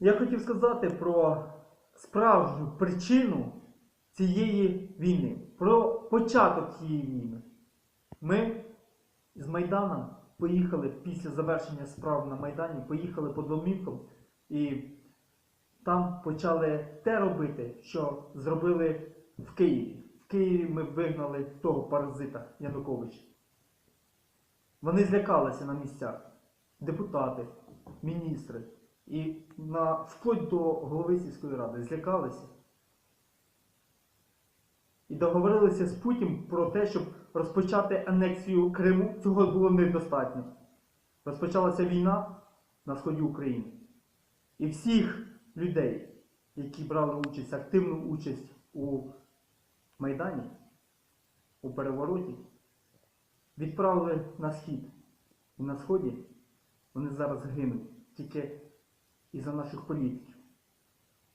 Я хотів сказати про справжню причину цієї війни, про початок цієї війни. Ми з Майдана поїхали після завершення справ на Майдані, поїхали по домівкам і там почали те робити, що зробили в Києві. В Києві ми вигнали того паразита Януковича. Вони злякалися на місцях. Депутати, міністри і на, вплоть до голови сільської ради злякалися. І договорилися з Путін про те, щоб розпочати анексію Криму. Цього було недостатньо. Розпочалася війна на сході України. І всіх людей, які брали участь, активну участь у Майдані, у перевороті, відправили на схід. І на сході вони зараз гинуть тільки із-за наших політиків.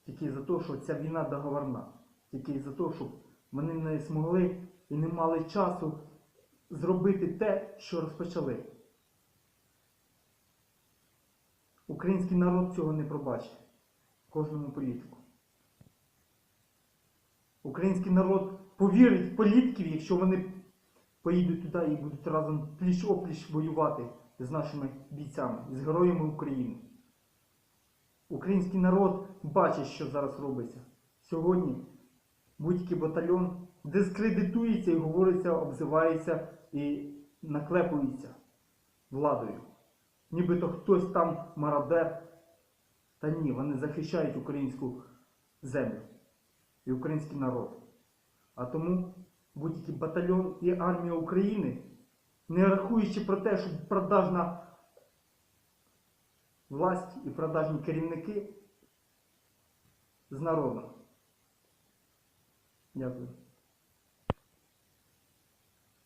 Тільки із-за того, що ця війна договорна. Тільки із-за того, що вони не змогли і не мали часу зробити те, що розпочали. Український народ цього не пробачить. Кожному політику. Український народ повірить в політиків, якщо вони поїдуть туди і будуть разом пліч-опліч воювати з нашими бійцями, з героями України. Український народ бачить, що зараз робиться. Сьогодні будь-який батальйон дискредитується і говориться, обзивається і наклепується владою. Нібито хтось там мародер. Та ні, вони захищають українську землю і український народ. А тому будь-який батальйон і армія України, не рахуючи про те, що продажна власть і продажні керівники з народом. Дякую.